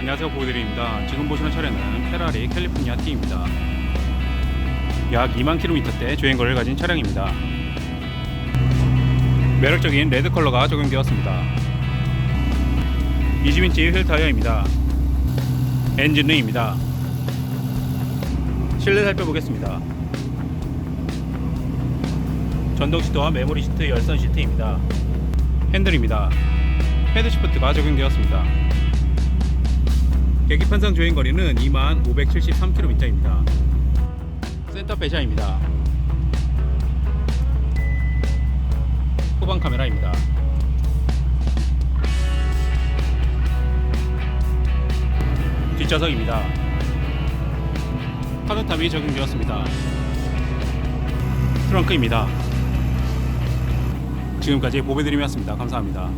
안녕하세요. 보드립니다. 지금 보시는 차량은 페라리 캘리포니아 T입니다. 약 2만 킬로미터대 주행거리를 가진 차량입니다. 매력적인 레드 컬러가 적용되었습니다. 20인치 휠 타이어입니다. 엔진등입니다. 실내 살펴보겠습니다. 전동 시트와 메모리 시트 열선 시트입니다. 핸들입니다. 헤드 시프트가 적용되었습니다 계기판상 주행 거리는 2만 573km입니다. 센터 배샤입니다. 후방 카메라입니다. 뒷좌석입니다. 카드탑이 적용되었습니다. 트렁크입니다. 지금까지 보배드림이었습니다. 감사합니다.